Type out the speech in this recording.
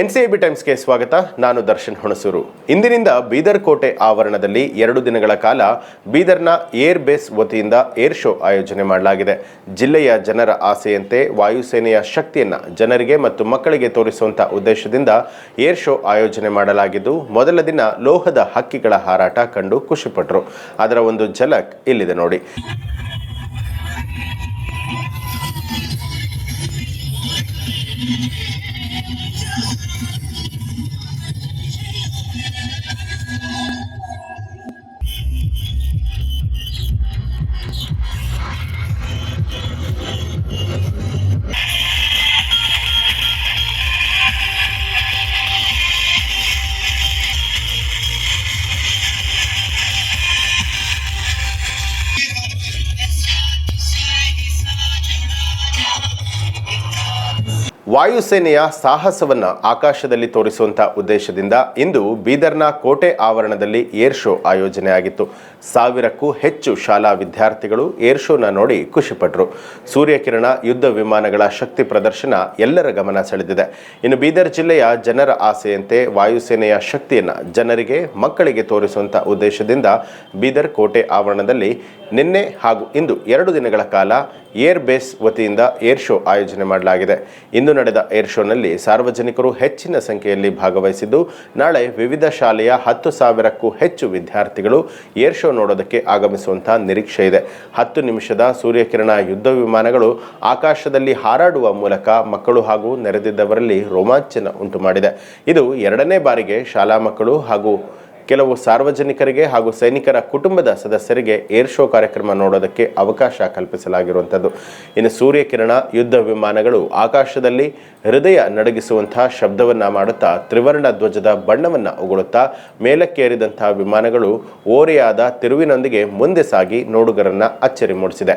NCIB ಟೈಮ್ಸ್ಗೆ ಸ್ವಾಗತ. ನಾನು ದರ್ಶನ್ ಹುಣಸೂರು. ಇಂದಿನಿಂದ ಬೀದರ್ ಕೋಟೆ ಆವರಣದಲ್ಲಿ ಎರಡು ದಿನಗಳ ಕಾಲ ಬೀದರ್ನ ಏರ್ ಬೇಸ್ ವತಿಯಿಂದ ಏರ್ ಶೋ ಆಯೋಜನೆ ಮಾಡಲಾಗಿದೆ. ಜಿಲ್ಲೆಯ ಜನರ ಆಸೆಯಂತೆ ವಾಯುಸೇನೆಯ ಶಕ್ತಿಯನ್ನು ಜನರಿಗೆ ಮತ್ತು ಮಕ್ಕಳಿಗೆ ತೋರಿಸುವಂಥ ಉದ್ದೇಶದಿಂದ ಏರ್ ಶೋ ಆಯೋಜನೆ ಮಾಡಲಾಗಿದ್ದು, ಮೊದಲ ದಿನ ಲೋಹದ ಹಕ್ಕಿಗಳ ಹಾರಾಟ ಕಂಡು ಖುಷಿಪಟ್ಟರು ಅದರ ಒಂದು ಝಲಕ್ ಇಲ್ಲಿದೆ ನೋಡಿ. Yeah. ವಾಯುಸೇನೆಯ ಸಾಹಸವನ್ನು ಆಕಾಶದಲ್ಲಿ ತೋರಿಸುವಂಥ ಉದ್ದೇಶದಿಂದ ಇಂದು ಬೀದರ್ನ ಕೋಟೆ ಆವರಣದಲ್ಲಿ ಏರ್ ಶೋ ಆಯೋಜನೆಯಾಗಿತ್ತು ಸಾವಿರಕ್ಕೂ ಹೆಚ್ಚು ಶಾಲಾ ವಿದ್ಯಾರ್ಥಿಗಳು ಏರ್ ಶೋನ ನೋಡಿ ಖುಷಿಪಟ್ಟರು ಸೂರ್ಯಕಿರಣ, ಯುದ್ಧ ವಿಮಾನಗಳ ಶಕ್ತಿ ಪ್ರದರ್ಶನ ಎಲ್ಲರ ಗಮನ ಸೆಳೆದಿದೆ. ಇನ್ನು ಬೀದರ್ ಜಿಲ್ಲೆಯ ಜನರ ಆಸೆಯಂತೆ ವಾಯುಸೇನೆಯ ಶಕ್ತಿಯನ್ನು ಜನರಿಗೆ, ಮಕ್ಕಳಿಗೆ ತೋರಿಸುವಂಥ ಉದ್ದೇಶದಿಂದ ಬೀದರ್ ಕೋಟೆ ಆವರಣದಲ್ಲಿ ನಿನ್ನೆ ಹಾಗೂ ಇಂದು ಎರಡು ದಿನಗಳ ಕಾಲ ಏರ್ ಬೇಸ್ ವತಿಯಿಂದ ಏರ್ ಶೋ ಆಯೋಜನೆ ಮಾಡಲಾಗಿದೆ. ಇಂದು ನಡೆದ ಏರ್ ಶೋನಲ್ಲಿ ಸಾರ್ವಜನಿಕರು ಹೆಚ್ಚಿನ ಸಂಖ್ಯೆಯಲ್ಲಿ ಭಾಗವಹಿಸಿದ್ದು, ನಾಳೆ ವಿವಿಧ ಶಾಲೆಯ ಹತ್ತು ಸಾವಿರಕ್ಕೂ ಹೆಚ್ಚು ವಿದ್ಯಾರ್ಥಿಗಳು ಏರ್ ಶೋ ನೋಡೋದಕ್ಕೆ ಆಗಮಿಸುವಂತಹ ನಿರೀಕ್ಷೆ ಇದೆ. ಹತ್ತು ನಿಮಿಷದ ಸೂರ್ಯಕಿರಣ ಯುದ್ಧ ವಿಮಾನಗಳು ಆಕಾಶದಲ್ಲಿ ಹಾರಾಡುವ ಮೂಲಕ ಮಕ್ಕಳು ಹಾಗೂ ನೆರೆದಿದ್ದವರಲ್ಲಿ ರೋಮಾಂಚನ ಉಂಟು ಮಾಡಿದೆ ಇದು ಎರಡನೇ ಬಾರಿಗೆ ಶಾಲಾ ಮಕ್ಕಳು ಹಾಗೂ ಕೆಲವು ಸಾರ್ವಜನಿಕರಿಗೆ ಹಾಗೂ ಸೈನಿಕರ ಕುಟುಂಬದ ಸದಸ್ಯರಿಗೆ ಏರ್ ಶೋ ಕಾರ್ಯಕ್ರಮ ನೋಡೋದಕ್ಕೆ ಅವಕಾಶ ಕಲ್ಪಿಸಲಾಗಿರುವಂಥದ್ದು. ಇನ್ನು ಸೂರ್ಯಕಿರಣ, ಯುದ್ಧ ವಿಮಾನಗಳು ಆಕಾಶದಲ್ಲಿ ಹೃದಯ ನಡಗಿಸುವಂತಹ ಶಬ್ದವನ್ನು ಮಾಡುತ್ತಾ, ತ್ರಿವರ್ಣ ಧ್ವಜದ ಬಣ್ಣವನ್ನು ಉಗುಳುತ್ತಾ ಮೇಲಕ್ಕೇರಿದಂತಹ ವಿಮಾನಗಳು ಓರೆಯಾದ ತಿರುವಿನೊಂದಿಗೆ ಮುಂದೆ ಸಾಗಿ ನೋಡುಗರನ್ನು ಅಚ್ಚರಿ ಮೂಡಿಸಿದೆ.